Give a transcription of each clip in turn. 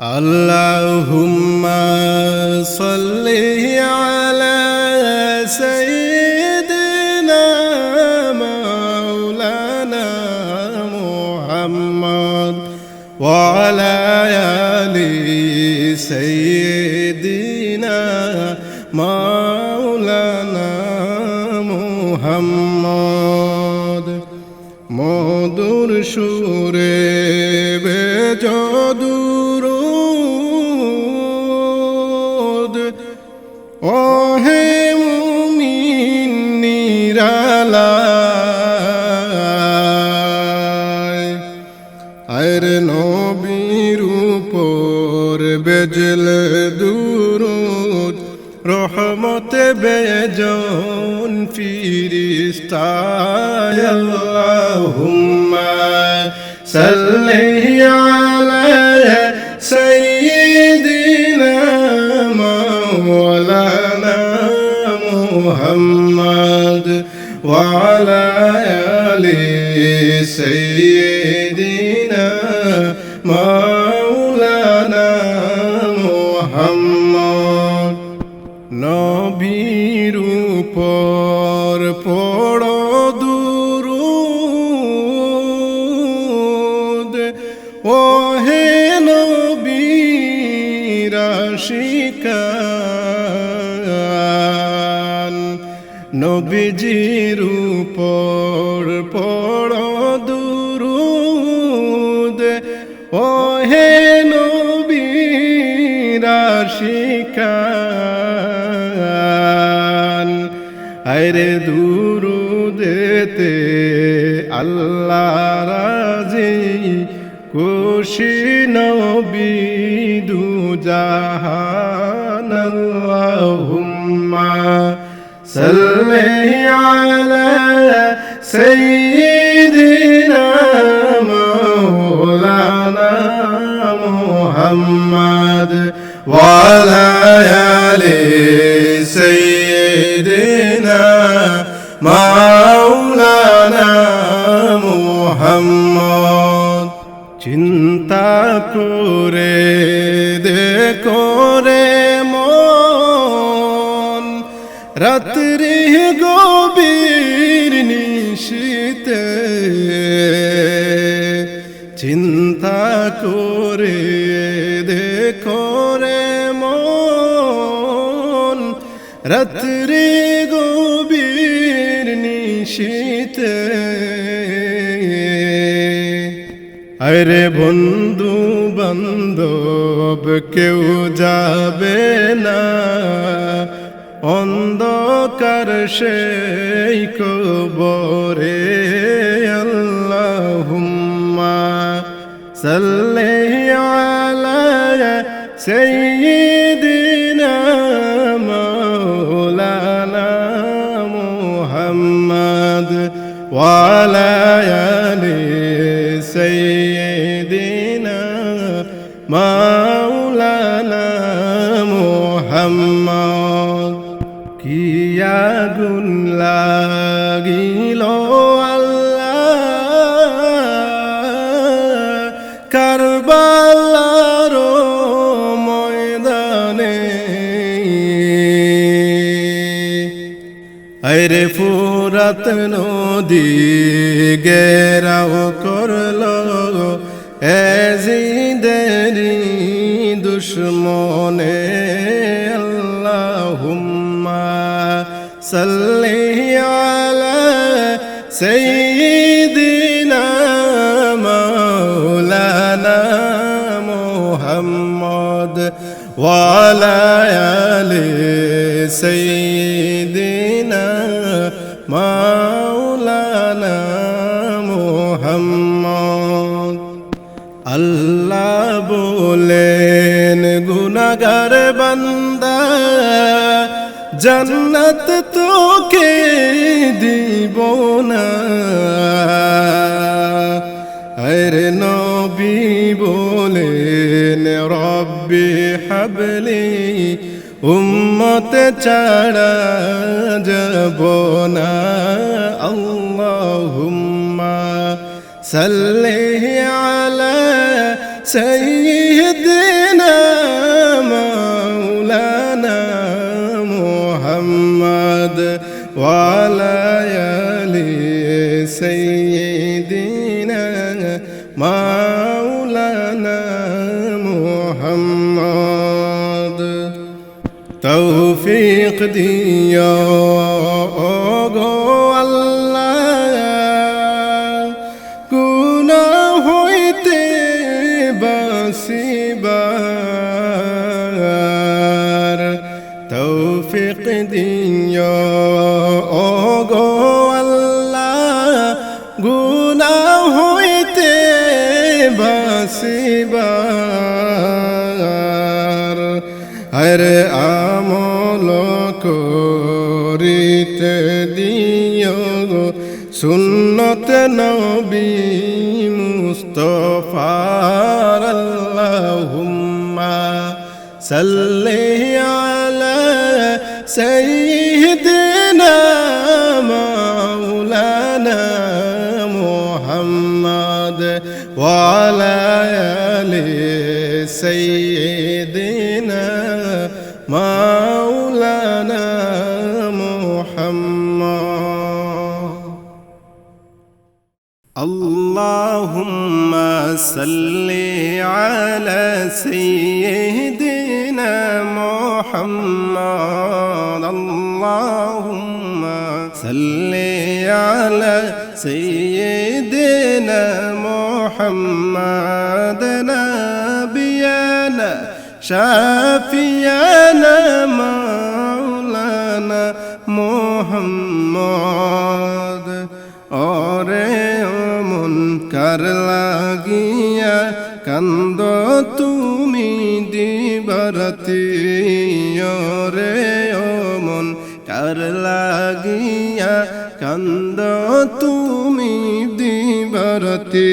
اللهم صل على سيدنا مولانا محمد وعلى آل سيدنا مولانا محمد মধুর সুরে بجل درود رحمت بجان في رستا يا اللهم صلي على سيدنا مولانا محمد وعلى آل سيدنا আরে দুরুদেতে আল্লাহ রাজি, খুশি নবী দু জাহান আল্লাহুম্মা সাল্লি আলা সাইয়্যিদিনা মাওলানা মুহাম্মদ ওয়া আলা মোহাম্মদ। চিন্তা করে দেখো রে মন। রাত্রি গভীর নিশিতে। চিন্তা করে দেখো রে মন। রাত্রি গভীর নিশিতে আরে বন্ধু বান্ধব কেউ যাবে না। অন্ধকার সেই কবরে আল্লাহুম্মা সাল্লি আলা সাইয়্যিদিনা মুহাম্মদ কি আগুন লাগিল আল্লাহ? কারবালার ময়দানে। আরে ফুরাত নদী গেরাও করল এজিদেরি দুশ্মনে। সাল্লি আলা সাইয়্যিদিনা মাওলানা মুহাম্মদ وعلى آل سيدنا مولانا محمد আল্লাহ বলেন গুনাগার বান্দা জন্নত তোকে দিব না। আরে নবি বলে রব্বি হাবলি উম্মত ছাড়া যাব না। আল্লাহুম্মা সাল্লি وعلى يالي سيدنا مولانا محمد. توفيق دي See গুণা সুন্নত নবী মুস্তফার আল্লাহুম্মা সাল্লি আলা সাইয়্যিদিনা মাওলানা মুহাম্মদ ওয়ালা আলি اللهم صل على سيدنا محمد. اللهم صل على سيدنا محمد. نبينا شافينا مولانا কার লাগিয়া কান্দ তুমি দিবারতি ওরে ও মন কার লাগিয়া কান্দ তুমি দিবারতি?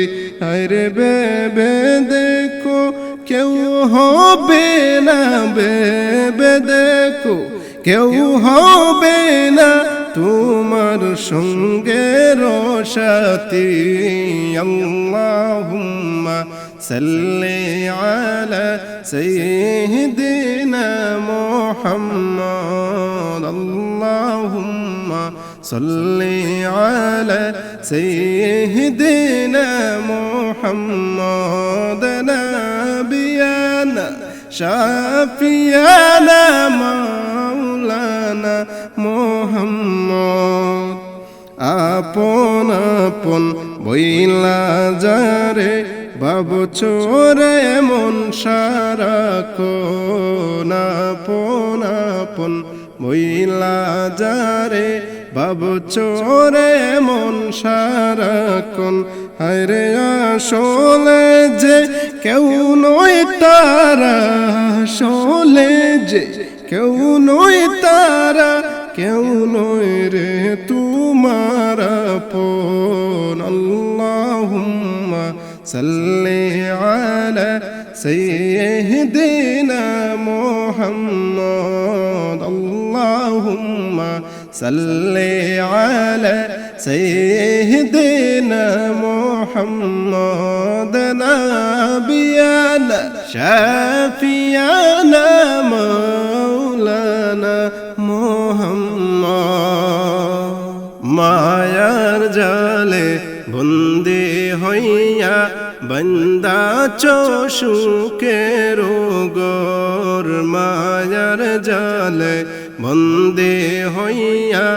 আরে বেবে দেখো, কেউ হবে না বেবে দেখো, কেউ হবে না তোমার সঙ্গে রসাতি আল্লাহুম্মা সাল্লি আলা সাইয়্যিদিনা মুহাম্মদ। আল্লাহুম্মা সাল্লি আলা সাইয়্যিদিনা মুহাম্মদ। নাবিয়ানা, শাফিয়ানা, মাওলানা। মোহাম্মদ, আপন আপন বইলা যারে, বাবু চোরে মন সারা কোন আপন আপন বইলা যারে, বাবু চোরে মন সারা কোন। হায়রে আসলে যে কেউ নয় তারা, আসলে যে কেউ নয় তারা কেউ নয় রে তোমার পন আল্লাহুম্মা সাল্লি আলা সাইয়্যিদিনা মুহাম্মদ আল্লাহুম্মা সাল্লি আলা সাইয়্যিদিনা মুহাম্মদ নাবিয়ানা শাফিয়ানা মাওলানা চশুকে রোগর মায়ার জালে বন্দি হইয়া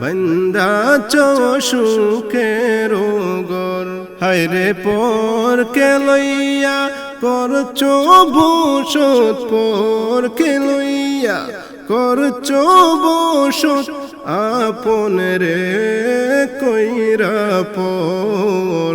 বন্দা চশুকে রোগর হায়রে পর কে লইয়া করছ ভূষত পর কে লইয়া করছ বসত আপন রে কইরা পর।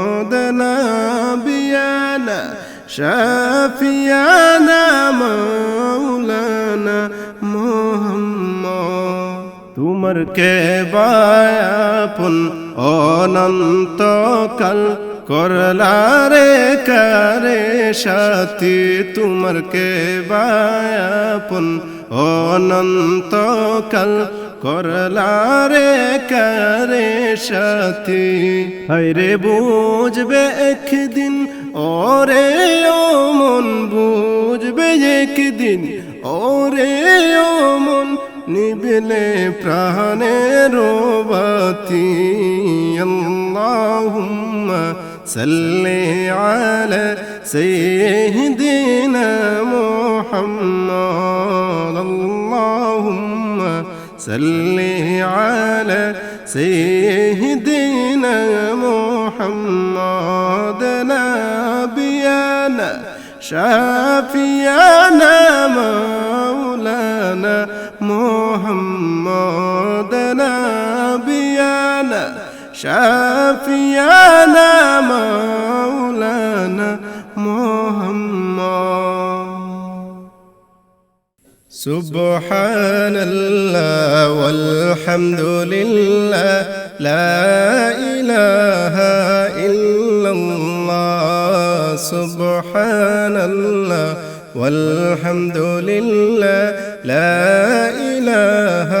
শাফিয়ানা, মাওলানা মুহাম্মদ। তোমার কে বায়াপন অনন্তকাল করলারে কারে সাথী। তোমার কে বায়াপন অনন্তকাল করলারে করে সাথী। হায়রে বুঝবে একদিন ওরে ও মন, বুঝবে একদিন। ওরে ও মন, নিবিলে প্রাণের বাতি। আল্লাহুম্মা সাল্লি আলা সাইয়্যিদিনা মুহাম্মদ। আল্লাহুম্মা সাল্লি আলা সাইয়্যিদিনা মুহাম্মদ نبينا شافينا مولانا محمد نبينا شافينا مولانا محمد. سبحان الله والحمد لله. لا إله إلا الله سبحان الله والحمد لله لا إله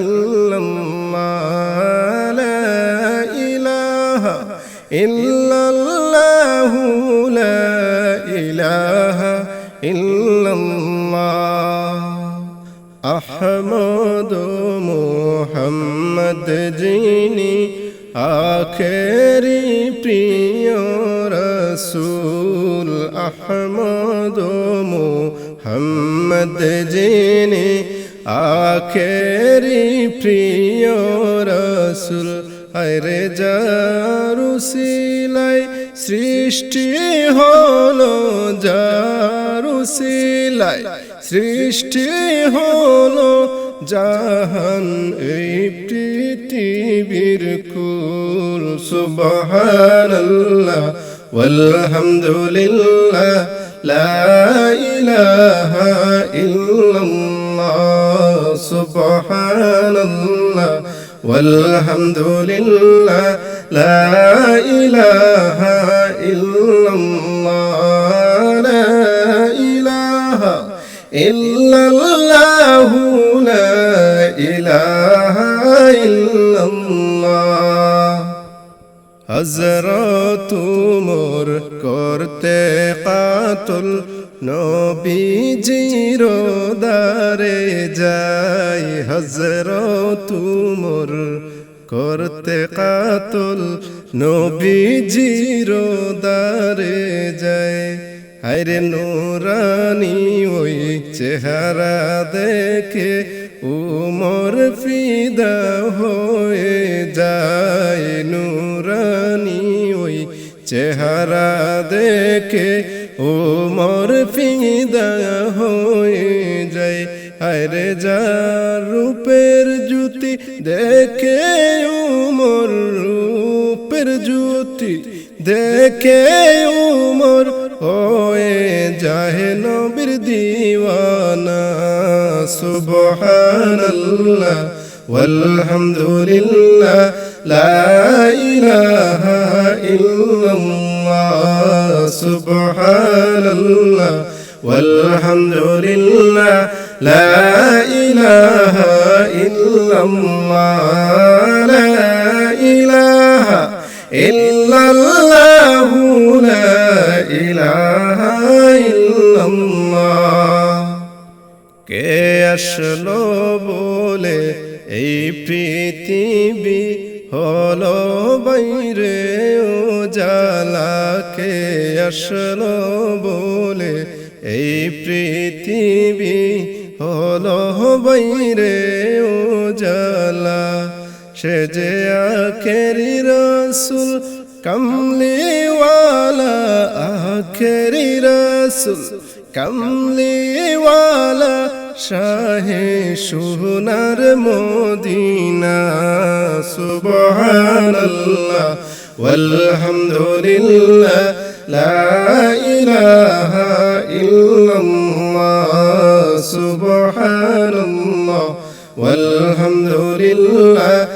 إلا الله لا إله إلا الله لا إله إلا الله أحمد محمد جيني আখেরি প্রিয় রসুল আহমদ মোহাম্মদ জেনে আখেরি প্রিয় রসুল আরে জারুসিলাই সৃষ্টি হলো জারুসিলাই সৃষ্টি হলো জাহান এই পৃথিবীর কুল সুবহানাল্লাহ walhamdulillah la ilaha illallah subhanallah walhamdulillah la ilaha illallah la ilaha illallah la ilaha illallah হজরত মোর করতে কাতল নবীজির দারে যাই। হজরত মোর করতে কাতল নবীজির দারে যায় হায়রে নুরানি ওই চেহারা দেখে উমর ফিদা হয়ে যায়। নুরানি ওই চেহারা দেখে উমর ফিদা হয়ে যায়। আরে যার রূপের জুতি দেখে উমর, রূপের জুতি দেখে উমর হয়ে যায় নবীর দিওয়ানা সুবহানাল্লাহ walhamdulillah la ilaha illallah subhanallah walhamdulillah la ilaha illallah la ilaha কে আসলো বলে এই পৃথিবী হলো বাইরে ও জালা কে আসলো বলে এই পৃথিবী হলো বাইরে ও জালা সে যে আখেরি রসুল কমলিওয়ালা আখেরি রসুল কমলিওয়ালা শাহে সোনার মদিনা সুবহানাল্লাহ walhamdulillah la ilaha illallah subhanallah walhamdulillah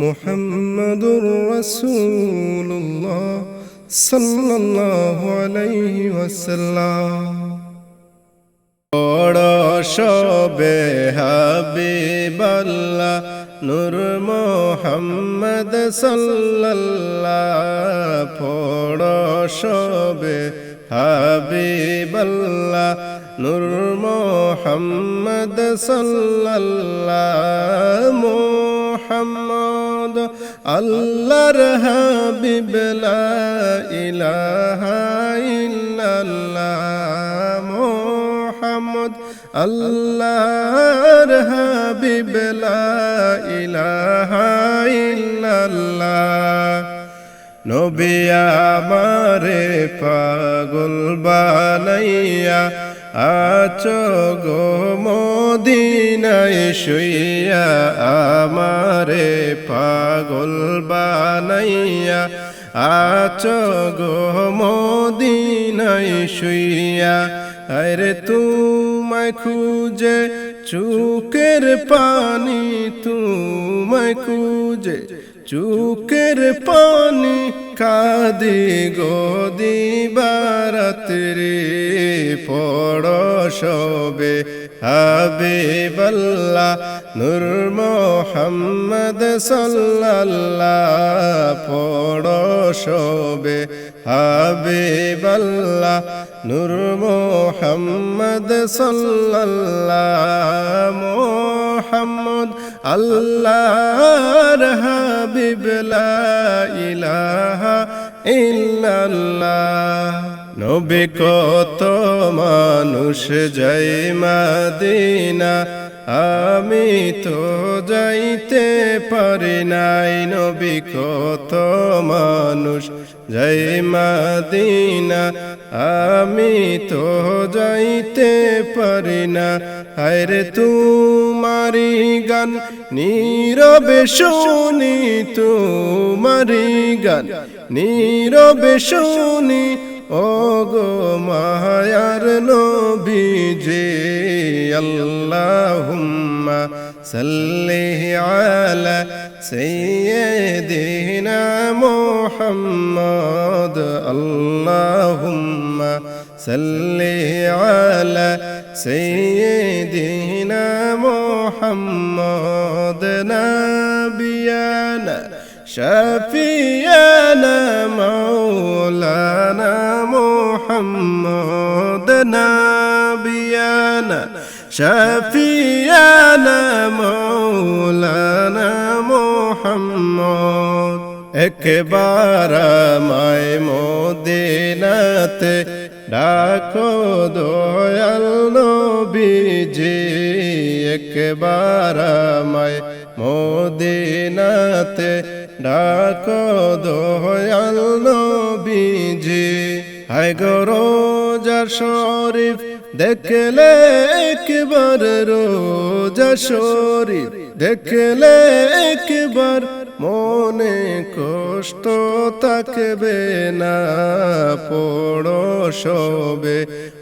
মোহাম্মদুর রসুল্লাহ সাল্লাল্লাহু আলাইহি ওয়াসাল্লাম। বড় শবে হাবিবাল্লাহ নূর মোহাম্মদ সাল্লাল্লাহ বড় শবে হাবিবাল্লাহ নূর মোহাম্মদ সাল্লাল্লাহ মোহাম্মদ আল্লাহর হাবিব লা ইলাহা ইল্লাল্লাহ মোহাম্মদ আল্লাহর হাবিব লা ইলাহা ইল্লাল্লাহ। নবী পাগল বানাইয়া আচো গো মদিনায় শুইয়া আমারে পাগল বানাইয়া। আচো গো মদিনায় শুইয়া, আরে তোমায় খুঁজে চুকের পানি, তোমায় খুঁজে চুকের পানি কাদি গদি বারাতরে পড় সবে হাবিবাল্লাহ নূর মোহাম্মদ সাল্লাল্লাহ পড় সবে হাবিবাল্লাহ নূর মোহাম্মদ সাল্লাল্লাহ মোহাম্মদ আল্লাহর হাবিব ইলাহা ইল্লাল্লাহ। নবী কত মানুষ যাই মাদিনা, আমি তো যাইতে পারি নাই। নবী কত মানুষ যাই মাদিনা, আমি তো যাইতে পারি না। হায়রে তুমারি গান, নীরবে শুনি তুমারি গান, নীরবে শুনি ও গো মায়ার নবীজে আল্লাহুম্মা সাল্লি আলা সাইয়্যিদিনা মুহাম্মদ আল্লাহুম্মা সাল্লি আলা সাইয়্যিদিনা মুহাম্মদ নাবিয়ানা شفيعنا مولانا محمد نبينا شفيعنا مولانا محمد একবার মায় মদিনাতে ডাকো দয়াল নবীজি একবার মায় মদিনাতে ডাকো দয়াল নবীজি। হায় রোজা শরীফ, দেখলে একবার রোজা শরীফ, দেখলে একবার মনে কষ্ট থাকবে না, পড়ো শোবে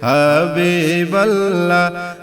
হাবিবাল্লাহ।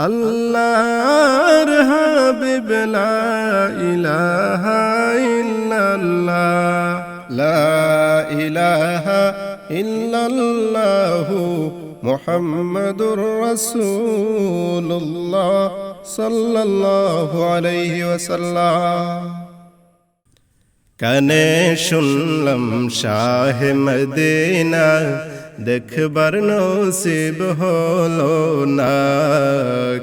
আল্লাহর হাবিব লা ইলাহা ইল্লাল্লাহ লা ইলাহা ইল্লাল্লাহু মুহাম্মাদুর রাসূলুল্লাহ সাল্লাল্লাহু আলাইহি ওয়াসাল্লাম কানে শুনলাম শাহ মদিনা দেখবার নসিব হলো না।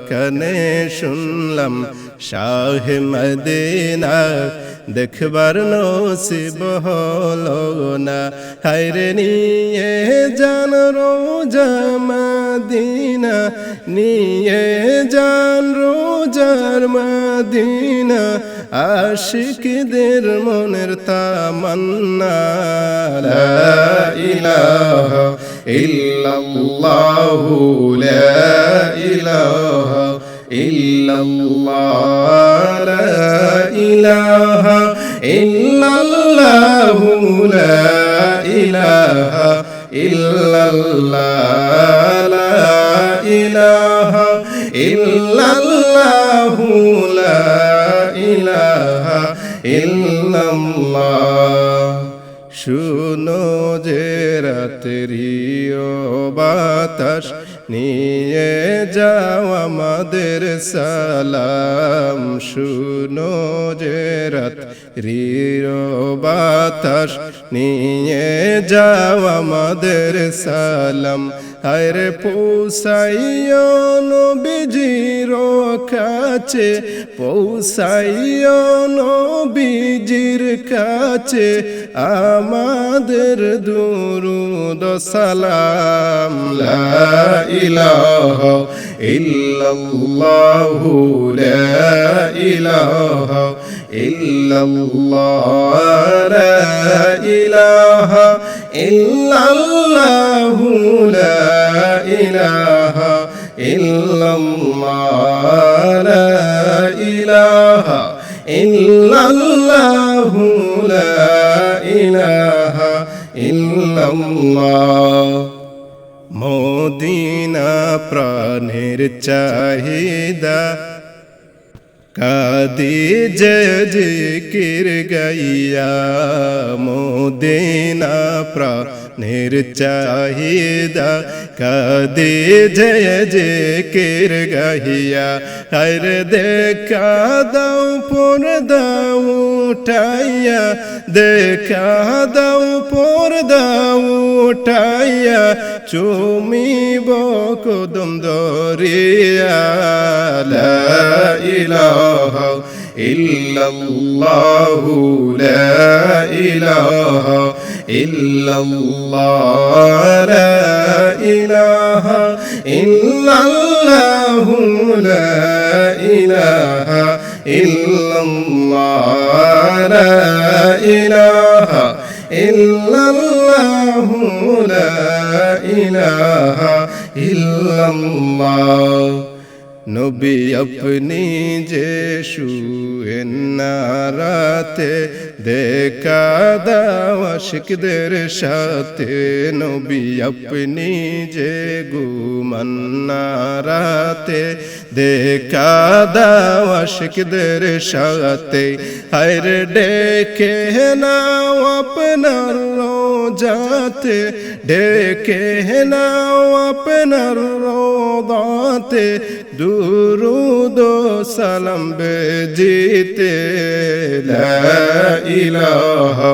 কানে শুনলাম শাহ মদিনা, দেখবার নসিব হলো না। হায়রে নিয়ে জান রোজা মদিনা, নিয়ে জান রোজার মদিনা। আশিকদের মনের তামান্না, লা ইলাহা ইল্লাল্লাহু, লা ইলাহা ইল্লাল্লাহ, লা ইলাহা ইল্লাল্লাহু, লা ইলাহা ইল্লাল্লাহ, লা ইলাহা ইল্লাল্লাহু শুনো যে রাত্রিও বাতাস নিয়ে যাও আমাদের সালাম। শুনো যে রাত্রিও বাতাস নিয়ে যাও আমাদের সালাম। আরে পৌসাইও নবীজির কাছে পৌসাইও নবীজির কাছে আমাদের দুরুদ সালাম। লা ইলাহা ইল্লাল্লাহু ইল্লাল্লাহ লা ইলাহা ইল্লাল্লাহু লা ইলাহা ইল্লাল্লাহ লা ইলাহা ইল্লাল্লাহু লা ইলাহা ইল্লাল্লাহ। মদিনা প্রাণের চাহিদা কাদি জয় জিকির গাইয়া মোদিনা প্রাণের চাহিদা। কাদি জয় জিকির গাইয়া হর দেখা দাও পর দাও উঠাইয়া। দেখা দাও পর দাও উঠাইয়া চুমিব কদম দরিয়া, লা ইলাহা ইল্লাল্লাহু, লা ইলাহা ইল্লাল্লাহ, লা ইলাহা ইল্লাল্লাহু, লা ইলাহা ইল্লাল্লাহ, লা ইলাহা ইল্লাল্লাহু লা ইলাহা ইল্লাল্লাহ। নবী আপনি যে শুয়েন রাতে দেখা দাও আশিকদের সাথে, নবী আপনি যে ঘুমান না রাতে দেখা দাও আশিকদের সাথে হর ডেকে নাও আপনার রোজাতে ডেকে নাও আপনার রোদাতে দুরুদ সালাম বেজিতে লা ইলাহা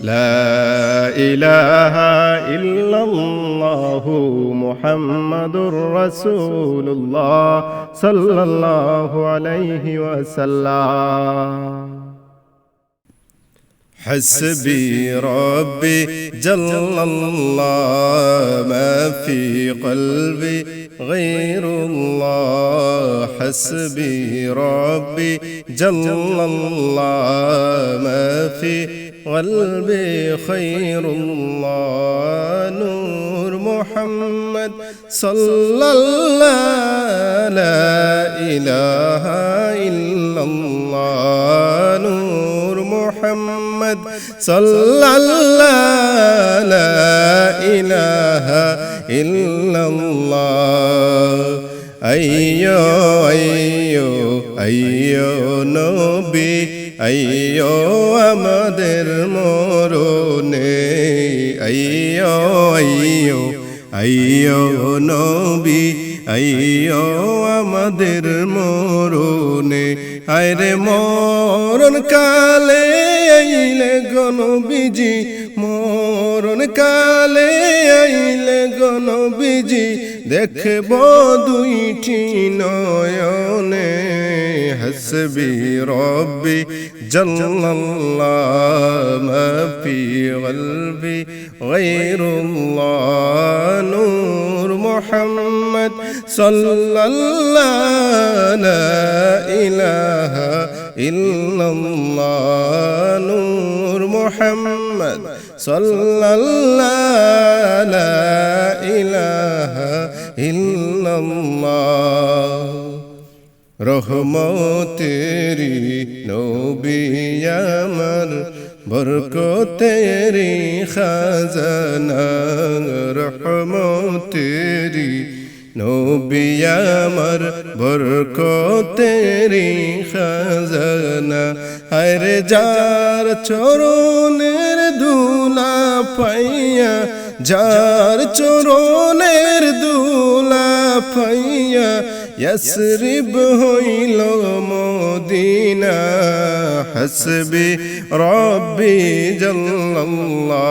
لا إله إلا الله محمد رسول الله صلى الله عليه وسلم. حسبي ربي جل الله ما في قلبي غير الله. حسبي ربي جل الله ما في قلبي خير الله نور محمد صلى الله لا إله إلا الله نور محمد صلى الله لا إله إلا الله. أيو أيو أيو নবী আইয়ো আমাদের মরণে আইয়ো আইয়ো নবী আইয়ো আমাদের মরণে। আয়রে মরণ কালে আইলে গণবিজি, মরণ কালে আইলে গণবিজি, দেখব দুইটি নয়নে, হাসবি রব্বি, জাল্লাল্লাহ ফি কলবি গায়রুল্লাহ নূর মুহাম্মদ সাল্লাল্লাহ লা ইলাহা ইল্লাল্লাহ নূর মুহাম্মদ সাল্লাল্লাহ লা ইলাহা ইল্লাল্লাহ। রহমতেরি নবী আমার বরকতেরি খাজানা রহমতেরি নবিয়ামর আমার বরকতের খাজানা। আরে যার চরণের দুলা পাইয়া, যার চরণের দুলা পাইয়া ইয়াসরিব হইল মদিনা। হসবি রব্বি জাল্লাল্লাহ,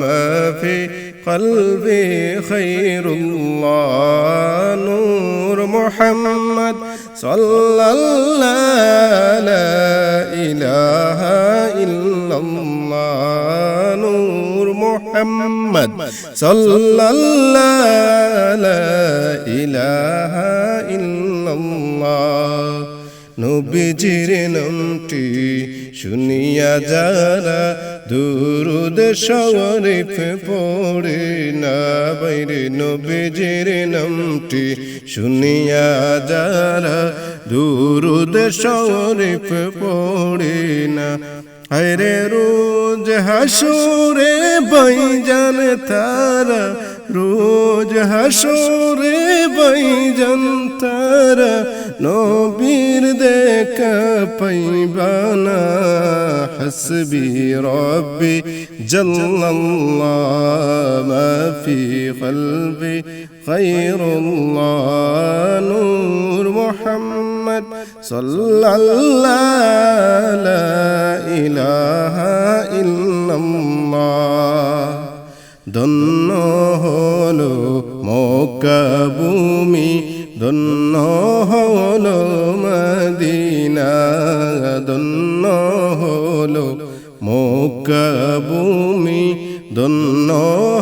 মাফি قلبي خير الله نور محمد صلى الله لا إله إلا الله نور محمد صلى الله لا إله إلا الله. নবীজির নামটি শুনিয়া যারা দুরুদ শরীফ পড়ে না বাইরে, নবীজির নামটি শুনিয়া যারা দুরুদ শরীফ পড়ে না হরে রোজ হাসুরে বৈজান তারা, রোজ হাসুরে বৈজান তারা নবীর দেখা পাইবানা হাসবি রব্বি জাল্লাল্লাহ মা ফি কলবি খায়রুল্লাহ নূর মুহাম্মদ সাল্লাল্লাহ লা ইলাহা ইল্লাল্লাহ ধন্য হলো মক্কা ভূমি ধন্য হলো মদিনা, ধন্য হলো মক্কা ভূমি, ধন্য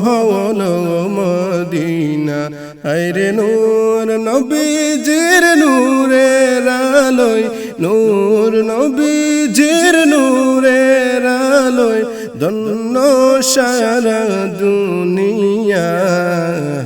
হলো মদিনা। আইরে নূর নবীজির নূরের আলোয়, নূর নবীজির নূরের আলোয়, ধন্য সারা দুনিয়া।